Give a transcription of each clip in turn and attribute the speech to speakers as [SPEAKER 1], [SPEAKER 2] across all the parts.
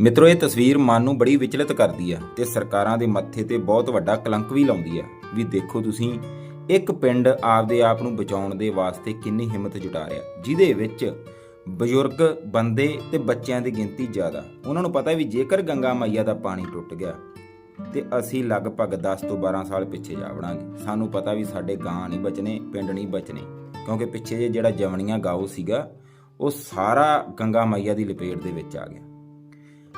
[SPEAKER 1] ਮਿੱਤਰੋ, ਇਹ ਤਸਵੀਰ ਮਨ ਨੂੰ ਬੜੀ ਵਿਚਲਿਤ ਕਰਦੀ ਆ ਤੇ ਸਰਕਾਰਾਂ ਦੇ ਮੱਥੇ ਤੇ ਬਹੁਤ ਵੱਡਾ ਕਲੰਕ ਵੀ ਲਾਉਂਦੀ ਆ। ਵੀ ਦੇਖੋ ਤੁਸੀਂ, ਇੱਕ ਪਿੰਡ ਆਪਦੇ ਆਪ ਨੂੰ ਬਚਾਉਣ ਦੇ ਵਾਸਤੇ ਕਿੰਨੀ ਹਿੰਮਤ ਜੁਟਾ ਰਿਹਾ। ਜਿਹਦੇ ਵਿੱਚ ਬਜ਼ੁਰਗ ਬੰਦੇ ਤੇ ਬੱਚਿਆਂ ਦੀ ਗਿਣਤੀ ਜ਼ਿਆਦਾ। ਉਹਨਾਂ ਨੂੰ ਪਤਾ ਵੀ ਜੇਕਰ ਗੰਗਾ ਮਈਆ ਦਾ ਪਾਣੀ ਟੁੱਟ ਗਿਆ, ਤੇ ਅਸੀਂ ਲਗਭਗ 10 ਤੋਂ 12 ਸਾਲ ਪਿੱਛੇ ਜਾ ਵੜਾਂਗੇ। ਸਾਨੂੰ ਪਤਾ ਵੀ ਸਾਡੇ ਗਾਂ ਨਹੀਂ ਬਚਨੇ ਪਿੰਡ ਨਹੀਂ ਬਚਨੇ ਕਿਉਂਕਿ ਪਿੱਛੇ ਜੇ ਜਿਹੜਾ ਜਵਣੀਆਂ ਗਾਉ ਸੀਗਾ, ਉਹ ਸਾਰਾ ਗੰਗਾ ਮਈਆ ਦੀ ਲਪੇਟ ਦੇ ਵਿੱਚ ਆ ਗਿਆ।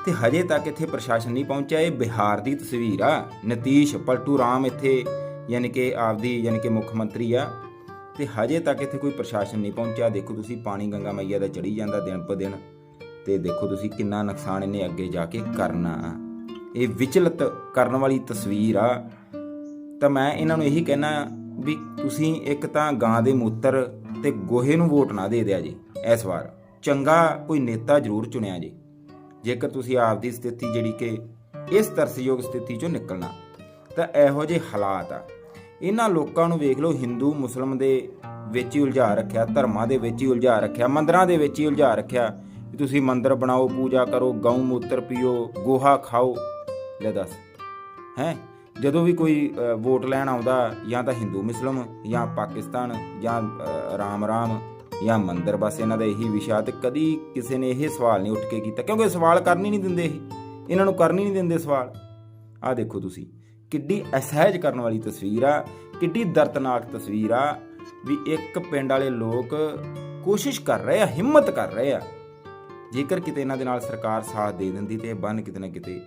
[SPEAKER 1] ਤੇ ਹਜੇ ਤੱਕ ਇੱਥੇ ਪ੍ਰਸ਼ਾਸਨ ਨਹੀਂ ਪਹੁੰਚਿਆ। ਇਹ ਬਿਹਾਰ ਦੀ ਤਸਵੀਰ ਆ। ਨਤੀਸ਼ ਪਲਟੂ ਰਾਮ ਇੱਥੇ ਯਾਨੀ ਕਿ ਆਪਦੀ ਯਾਨੀ ਕਿ ਮੁੱਖ ਮੰਤਰੀ ਆ। ਤੇ ਹਜੇ ਤੱਕ ਇੱਥੇ ਕੋਈ ਪ੍ਰਸ਼ਾਸਨ ਨਹੀਂ ਪਹੁੰਚਿਆ। ਦੇਖੋ ਤੁਸੀਂ ਪਾਣੀ ਗੰਗਾ ਮਈਆ ਦਾ ਚੜੀ ਜਾਂਦਾ ਦਿਨ ਪ ਦਿਨ। ਤੇ ਦੇਖੋ ਤੁਸੀਂ ਕਿੰਨਾ ਨੁਕਸਾਨ ਇਹਨੇ ਅੱਗੇ ਜਾ ਕੇ ਕਰਨਾ ਇਹ ਵਿਚਲਤ ਕਰਨ ਵਾਲੀ ਤਸਵੀਰ ਆ। ਤਾਂ ਮੈਂ ਇਹਨਾਂ ਨੂੰ ਇਹੀ ਕਹਿਣਾ ਵੀ ਤੁਸੀਂ ਇੱਕ ਤਾਂ ਗਾਂ ਦੇ ਮੂਤਰ ਤੇ ਗੋਹੇ ਨੂੰ ਵੋਟ ਨਾ ਦੇ ਦਿਆ ਜੀ ਇਸ ਵਾਰ। ਚੰਗਾ ਕੋਈ ਨੇਤਾ ਜ਼ਰੂਰ ਚੁਣਿਆ ਜੀ। ਜੇਕਰ ਤੁਸੀਂ ਆਪ ਦੀ ਸਥਿਤੀ ਜਿਹੜੀ ਕਿ ਇਸ ਤਰਸਯੋਗ ਸਥਿਤੀ ਚੋਂ ਨਿਕਲਣਾ, ਤਾਂ ਇਹੋ ਜਿਹੇ ਹਾਲਾਤ ਆ। ਇਹਨਾਂ ਲੋਕਾਂ ਨੂੰ ਵੇਖ ਲਓ, ਹਿੰਦੂ, ਮੁਸਲਮ ਦੇ ਵਿੱਚ ਹੀ ਉਲਝਾ ਰੱਖਿਆ, ਧਰਮਾਂ ਦੇ ਵਿੱਚ ਹੀ ਉਲਝਾ ਰੱਖਿਆ, ਮੰਦਰਾਂ ਦੇ ਵਿੱਚ ਹੀ ਉਲਝਾ ਰੱਖਿਆ ਵੀ ਤੁਸੀਂ ਮੰਦਰ ਬਣਾਓ, ਪੂਜਾ ਕਰੋ, ਗਊ ਮੂਤਰ ਪੀਓ, ਗੋਹਾ ਖਾਓ। ਲੈ ਦੱਸ, ਹੈ? ਜਦੋਂ ਵੀ ਕੋਈ ਵੋਟ ਲੈਣ ਆਉਂਦਾ, ਜਾਂ ਤਾਂ ਹਿੰਦੂ, ਮੁਸਲਮ, ਜਾਂ ਪਾਕਿਸਤਾਨ, ਜਾਂ ਰਾਮ ਰਾਮ ਜਾਂ ਮੰਦਰ, ਬਸ ਇਹਨਾਂ ਦਾ ਇਹੀ ਵਿਸ਼ਾ ਤੇ ਕਦੀ ਕਿਸੇ ਨੇ ਇਹ ਸਵਾਲ ਨਹੀਂ ਉੱਠ ਕੇ ਕੀਤਾ, ਕਿਉਂਕਿ ਸਵਾਲ ਕਰਨ ਹੀ ਨਹੀਂ ਦਿੰਦੇ ਇਹ। ਇਹਨਾਂ ਨੂੰ ਕਰਨ ਹੀ ਨਹੀਂ ਦਿੰਦੇ ਸਵਾਲ। ਆਹ ਦੇਖੋ ਤੁਸੀਂ, ਕਿੱਡੀ ਅਸਹਿਜ ਕਰਨ ਵਾਲੀ ਤਸਵੀਰ ਆ, ਕਿੱਡੀ ਦਰਦਨਾਕ ਤਸਵੀਰ ਆ, ਵੀ ਇੱਕ ਪਿੰਡ ਵਾਲੇ ਲੋਕ ਕੋਸ਼ਿਸ਼ ਕਰ ਰਹੇ ਆ, ਹਿੰਮਤ ਕਰ ਰਹੇ ਆ। ਜੇਕਰ ਕਿਤੇ ਇਹਨਾਂ ਦੇ ਨਾਲ ਸਰਕਾਰ ਸਾਥ ਦੇ ਦਿੰਦੀ ਤੇ ਇਹ ਬੰਨ ਕਿਤੇ ਨਾ ਕਿਤੇ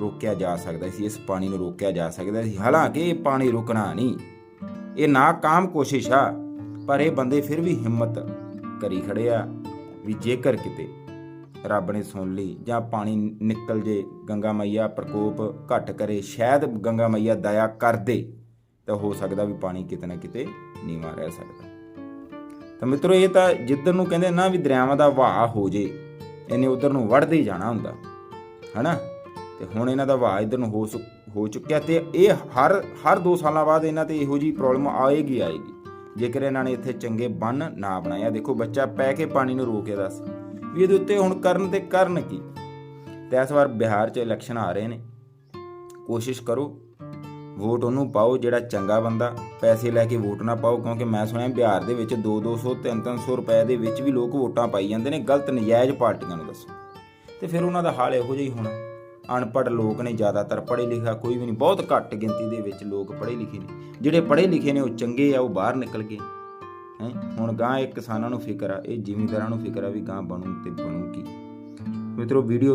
[SPEAKER 1] ਰੋਕਿਆ ਜਾ ਸਕਦਾ ਸੀ, ਇਸ ਪਾਣੀ ਨੂੰ ਰੋਕਿਆ ਜਾ ਸਕਦਾ ਸੀ। ਹਾਲਾਂਕਿ ਇਹ ਪਾਣੀ ਰੁਕਣਾ ਨਹੀਂ, ਇਹ ਨਾਕਾਮ ਕੋਸ਼ਿਸ਼ ਆ। ਪਰ ਇਹ ਬੰਦੇ ਫਿਰ ਵੀ ਹਿੰਮਤ ਕਰੀ ਖੜੇ ਆ ਵੀ ਜੇਕਰ ਕਿਤੇ ਰੱਬ ਨੇ ਸੁਣ ਲਈ ਜਾਂ ਪਾਣੀ ਨਿਕਲ ਜੇ, ਗੰਗਾ ਮਈਆ ਪ੍ਰਕੋਪ ਘਟ ਕਰੇ, ਸ਼ਾਇਦ ਗੰਗਾ ਮਈਆ ਦਇਆ ਕਰ ਦੇ, ਤਾਂ ਹੋ ਸਕਦਾ ਵੀ ਪਾਣੀ ਕਿਤੇ ਨਾ ਕਿਤੇ ਨੀਵਾਂ ਰਹਿ ਸਕਦਾ। ਤਾਂ ਮਿੱਤਰੋ, ਇਹ ਤਾਂ ਜਿੱਧਰ ਨੂੰ ਕਹਿੰਦੇ ਨਾ ਵੀ ਦਰਿਆਵਾਂ ਦਾ ਵਹਾਅ ਹੋ ਜੇ, ਇਹਨੇ ਉਧਰ ਨੂੰ ਵੜਦੇ ਹੀ ਜਾਣਾ ਹੁੰਦਾ, ਹਨਾ? ਤੇ ਹੁਣ ਇਹਨਾਂ ਦਾ ਵਹਾਅ ਇਧਰ ਨੂੰ ਹੋ ਸੁ- ਹੋ ਚੁੱਕਿਆ ਤੇ ਇਹ ਹਰ ਹਰ 2 ਸਾਲਾਂ ਬਾਅਦ ਇਹਨਾਂ ਤੇ ਇਹੋ ਜੀ ਪ੍ਰੋਬਲਮ ਆਏਗੀ ਆਏਗੀ। ਜੇਕਰ ਇਹਨਾਂ ਨੇ ਇੱਥੇ ਚੰਗੇ ਬੰਨ ਨਾ ਬਣਾਇਆ, ਦੇਖੋ ਬੱਚਾ ਪੈ ਕੇ ਪਾਣੀ ਨੂੰ ਰੋਕੇ ਦੱਸ ਵੀ ਇਹਦੇ ਉੱਤੇ ਹੁਣ ਕਰਨ ਤੇ ਕਰਨ ਕੀ? ਤੇ ਇਸ ਵਾਰ ਬਿਹਾਰ 'ਚ ਇਲੈਕਸ਼ਨ ਆ ਰਹੇ ਨੇ। ਕੋਸ਼ਿਸ਼ ਕਰੋ, ਵੋਟ ਉਹਨੂੰ ਪਾਓ, ਜਿਹੜਾ ਚੰਗਾ ਬੰਦਾ, ਪੈਸੇ ਲੈ ਕੇ ਵੋਟ ਨਾ ਪਾਓ, ਕਿਉਂਕਿ ਮੈਂ ਸੁਣਿਆ ਬਿਹਾਰ ਦੇ ਵਿੱਚ 2-200 3-300 ਰੁਪਏ ਦੇ ਵਿੱਚ ਵੀ ਲੋਕ ਵੋਟਾਂ ਪਾਈ ਜਾਂਦੇ ਨੇ, ਗਲਤ ਨਜਾਇਜ਼ ਪਾਰਟੀਆਂ ਨੂੰ ਦੱਸੋ। ਤੇ ਫਿਰ ਉਹਨਾਂ ਦਾ ਹਾਲ ਇਹੋ ਜਿਹਾ ਹੀ ਹੋਣਾ। ਅਨਪੜ੍ਹ ਲੋਕ ਨੇ ਜ਼ਿਆਦਾਤਰ ਪੜ੍ਹੇ ਲਿਖਿਆ, ਕੋਈ ਵੀ ਨਹੀਂ, ਬਹੁਤ ਘੱਟ ਗਿਣਤੀ ਦੇ ਵਿੱਚ ਲੋਕ ਪੜ੍ਹੇ ਲਿਖੇ ਨੇ। ਜਿਹੜੇ ਪੜ੍ਹੇ ਲਿਖੇ ਨੇ, ਉਹ ਚੰਗੇ ਆ, ਉਹ ਬਾਹਰ ਨਿਕਲ ਗਏ। ਹੈ? ਹੁਣ ਗਾਂ ਇਹ ਕਿਸਾਨਾਂ ਨੂੰ ਫਿਕਰ ਆ, ਇਹ ਜ਼ਿਮੀਂਦਾਰਾਂ ਨੂੰ ਫਿਕਰ ਆ ਵੀ ਗਾਂ ਬਣੂ ਤੇ ਬਣੂ ਕੀ। ਮਿੱਤਰੋ, ਵੀਡੀਓ